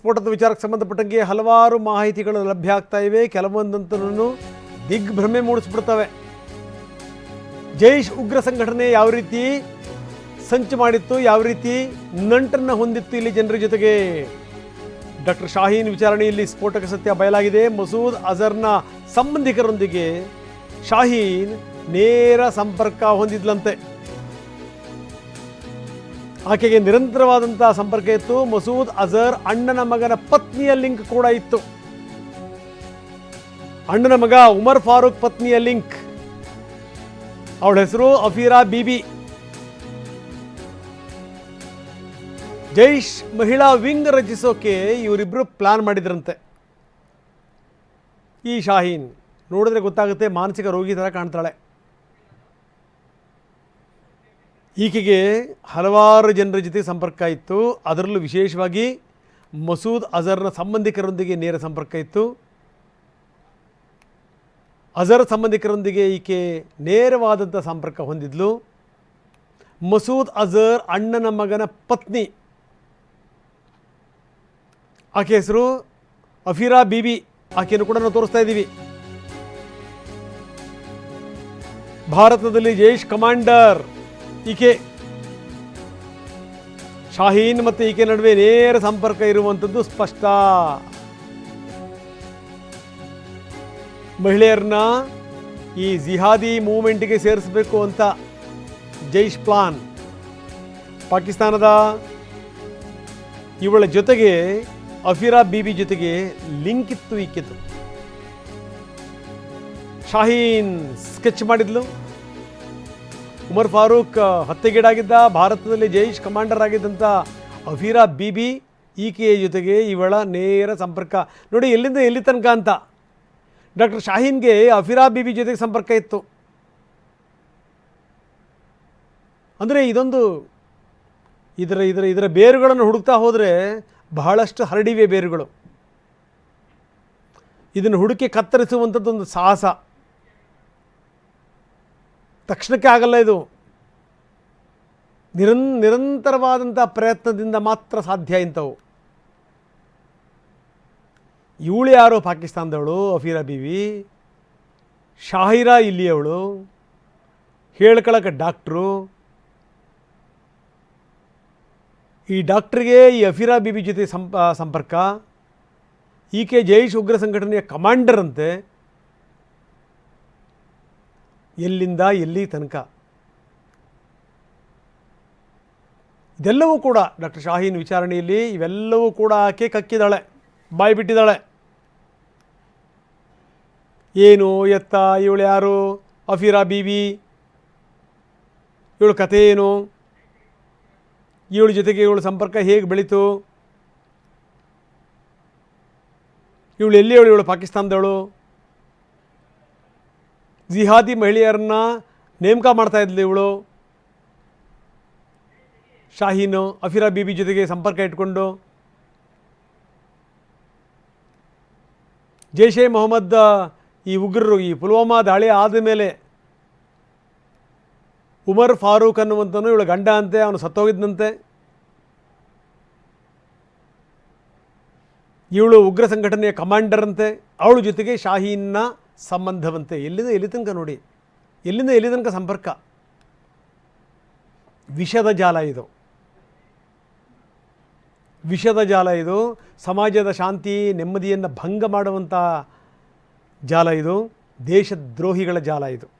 ಸ್ಫೋಟದ ವಿಚಾರಕ್ಕೆ ಸಂಬಂಧಪಟ್ಟಂಗೆ ಹಲವಾರು ಮಾಹಿತಿಗಳು ಲಭ್ಯ ಆಗ್ತಾ ಇವೆ. ಕೆಲವೊಂದಂತೂ ದಿಗ್ಭ್ರಮೆ ಮೂಡಿಸ್ಬಿಡ್ತವೆ ಜೈಷ್ ಉಗ್ರ ಸಂಘಟನೆ ಯಾವ ರೀತಿ ಸಂಚು ಮಾಡಿತ್ತು, ಯಾವ ರೀತಿ ನಂಟನ್ನು ಹೊಂದಿತ್ತು ಇಲ್ಲಿ ಜನರ ಜೊತೆಗೆ? ಡಾಕ್ಟರ್ ಶಾಹೀನ್ ವಿಚಾರಣೆಯಲ್ಲಿ ಸ್ಫೋಟಕ ಸತ್ಯ ಬಯಲಾಗಿದೆ. ಮಸೂದ್ ಅಜರ್ನ ಸಂಬಂಧಿಕರೊಂದಿಗೆ ಶಾಹೀನ್ ನೇರ ಸಂಪರ್ಕ ಹೊಂದಿದ್ಲಂತೆ. ಆಕೆಗೆ ನಿರಂತರವಾದಂತಹ ಸಂಪರ್ಕ ಇತ್ತು. ಮಸೂದ್ ಅಜರ್ ಅಣ್ಣನ ಮಗನ ಪತ್ನಿಯ ಲಿಂಕ್ ಕೂಡ ಇತ್ತು. ಅಣ್ಣನ ಮಗ ಉಮರ್ ಫಾರೂಕ್ ಪತ್ನಿಯ ಲಿಂಕ್. ಅವಳ ಹೆಸರು ಅಫೀರಾ ಬಿಬಿ. ಜೈಷ್ ಮಹಿಳಾ ವಿಂಗ್ ರಚಿಸೋಕೆ ಇವರಿಬ್ಬರು ಪ್ಲಾನ್ ಮಾಡಿದ್ರಂತೆ. ಈ ಶಾಹೀನ್ ನೋಡಿದ್ರೆ ಗೊತ್ತಾಗುತ್ತೆ ಮಾನಸಿಕ ರೋಗಿ ಥರ ಕಾಣ್ತಾಳೆ. ಈಕೆಗೆ ಹಲವಾರು ಜನರ ಜೊತೆ ಸಂಪರ್ಕ ಇತ್ತು. ಅದರಲ್ಲೂ ವಿಶೇಷವಾಗಿ ಮಸೂದ್ ಅಜರ್ನ ಸಂಬಂಧಿಕರೊಂದಿಗೆ ನೇರ ಸಂಪರ್ಕ ಇತ್ತು. ಅಜರ್ ಸಂಬಂಧಿಕರೊಂದಿಗೆ ಈಕೆ ನೇರವಾದಂಥ ಸಂಪರ್ಕ ಹೊಂದಿದ್ಲು. ಮಸೂದ್ ಅಜರ್ ಅಣ್ಣನ ಮಗನ ಪತ್ನಿ. ಆಕೆ ಹೆಸರು ಅಫಿರಾ ಬೀಬಿ. ಆಕೆಯನ್ನು ಕೂಡ ನಾವು ತೋರಿಸ್ತಾ ಇದ್ದೀವಿ. ಭಾರತದಲ್ಲಿ ಜೈಷ್ ಕಮಾಂಡರ್. ಈಕೆ ಶಾಹೀನ್ ಮತ್ತು ಈಕೆ ನಡುವೆ ನೇರ ಸಂಪರ್ಕ ಇರುವಂಥದ್ದು ಸ್ಪಷ್ಟ. ಮಹಿಳೆಯರನ್ನ ಈ ಜಿಹಾದಿ ಮೂವ್ಮೆಂಟ್ಗೆ ಸೇರಿಸಬೇಕು ಅಂತ ಜೈಷ್ ಪ್ಲಾನ್. ಪಾಕಿಸ್ತಾನದ ಇವಳ ಜೊತೆಗೆ, ಅಫಿರಾ ಬೀಬಿ ಜೊತೆಗೆ ಲಿಂಕ್ ಇತ್ತು ಈಕೆದು. ಶಾಹೀನ್ ಸ್ಕೆಚ್ ಮಾಡಿದ್ಲು. ಉಮರ್ ಫಾರೂಕ್ ಹತ್ಯೆಗೀಡಾಗಿದ್ದ ಭಾರತದಲ್ಲಿ ಜೈಷ್ ಕಮಾಂಡರ್ ಆಗಿದ್ದಂಥ ಅಫೀರಾ ಬಿಬಿ, ಈಕೆಯ ಜೊತೆಗೆ ಇವಳ ನೇರ ಸಂಪರ್ಕ. ನೋಡಿ, ಎಲ್ಲಿಂದ ಎಲ್ಲಿ ತನಕ ಅಂತ. ಡಾಕ್ಟರ್ ಶಾಹೀನ್ಗೆ ಅಫಿರಾ ಬಿಬಿ ಜೊತೆಗೆ ಸಂಪರ್ಕ ಇತ್ತು. ಅಂದರೆ ಇದೊಂದು ಇದರ ಇದರ ಇದರ ಬೇರುಗಳನ್ನು ಹುಡುಕ್ತಾ ಹೋದರೆ ಬಹಳಷ್ಟು ಹರಡಿವೆ ಬೇರುಗಳು. ಇದನ್ನು ಹುಡುಕಿ ಕತ್ತರಿಸುವಂಥದ್ದೊಂದು ಸಾಹಸ. ತಕ್ಷಣಕ್ಕೆ ಆಗಲ್ಲ ಇದು. ನಿರನ್ ನಿರಂತರವಾದಂಥ ಪ್ರಯತ್ನದಿಂದ ಮಾತ್ರ ಸಾಧ್ಯ ಇಂಥವು. ಇವಳು ಯಾರು ಪಾಕಿಸ್ತಾನದವಳು, ಅಫೀರಾ ಬೀವಿ. ಶಾಹಿರಾ ಇಲ್ಲಿಯವಳು. ಹೇಳ್ಕೊಳಕ್ಕೆ ಡಾಕ್ಟ್ರು. ಈ ಡಾಕ್ಟ್ರಿಗೆ ಈ ಅಫೀರಾ ಬೀಬಿ ಜೊತೆ ಸಂಪ, ಸಂಪರ್ಕ. ಈಕೆ ಜೈಷ್ ಉಗ್ರ ಸಂಘಟನೆಯ ಕಮಾಂಡರ್ ಅಂತೆ. ಎಲ್ಲಿಂದ, ಎಲ್ಲಿ ತನಕ? ಇದೆಲ್ಲವೂ ಕೂಡ ಡಾಕ್ಟರ್ ಶಾಹೀನ್ ವಿಚಾರಣೆಯಲ್ಲಿ ಇವೆಲ್ಲವೂ ಕೂಡ ಆಕೆ ಕಕ್ಕಿದಾಳೆ ಬಾಯಿ ಬಿಟ್ಟಿದ್ದಾಳೆ ಏನು ಎತ್ತ ಇವಳು ಯಾರು? ಅಫೀರಾ ಬೀವಿ? ಇವಳು ಕಥೆ ಏನು? ಇವಳ ಜೊತೆಗೆ ಇವಳ ಸಂಪರ್ಕ ಹೇಗೆ ಬೆಳೀತು? ಇವಳು ಎಲ್ಲಿ ಅವಳು ಇವಳು ಪಾಕಿಸ್ತಾನದವಳು? ಜಿಹಾದಿ ಮಹಿಳೆಯರನ್ನ ನೇಮಕ ಮಾಡ್ತಾ ಇದ್ಲು ಇವಳು. ಶಾಹೀನು, ಅಫಿರಾ ಬೀಬಿ ಜೊತೆಗೆ ಸಂಪರ್ಕ ಇಟ್ಕೊಂಡು. ಜೈಷೆ ಮೊಹಮ್ಮದ್ ಈ ಉಗ್ರರು ಈ ಪುಲ್ವಾಮಾ ದಾಳಿ ಆದ ಮೇಲೆ ಉಮರ್ ಫಾರೂಕ್ ಅನ್ನುವಂಥನು ಇವಳು ಗಂಡ ಅಂತೆ, ಅವನು ಸತ್ತೋಗಿದ್ದಂತೆ ಇವಳು ಉಗ್ರ ಸಂಘಟನೆಯ ಕಮಾಂಡರ್ ಅಂತೆ. ಅವಳ ಜೊತೆಗೆ ಶಾಹೀನ್ನ ಸಂಬಂಧವಂತೆ ಎಲ್ಲಿಂದ ಎಲ್ಲಿ ತನಕ ನೋಡಿ. ಎಲ್ಲಿಂದ ಎಲ್ಲಿ ತನಕ ಸಂಪರ್ಕ. ವಿಷದ ಜಾಲ ಇದು. ವಿಷದ ಜಾಲ ಇದು. ಸಮಾಜದ ಶಾಂತಿ, ನೆಮ್ಮದಿಯನ್ನು ಭಂಗ ಮಾಡುವಂಥ ಜಾಲ ಇದು. ದೇಶದ್ರೋಹಿಗಳ ಜಾಲ ಇದು.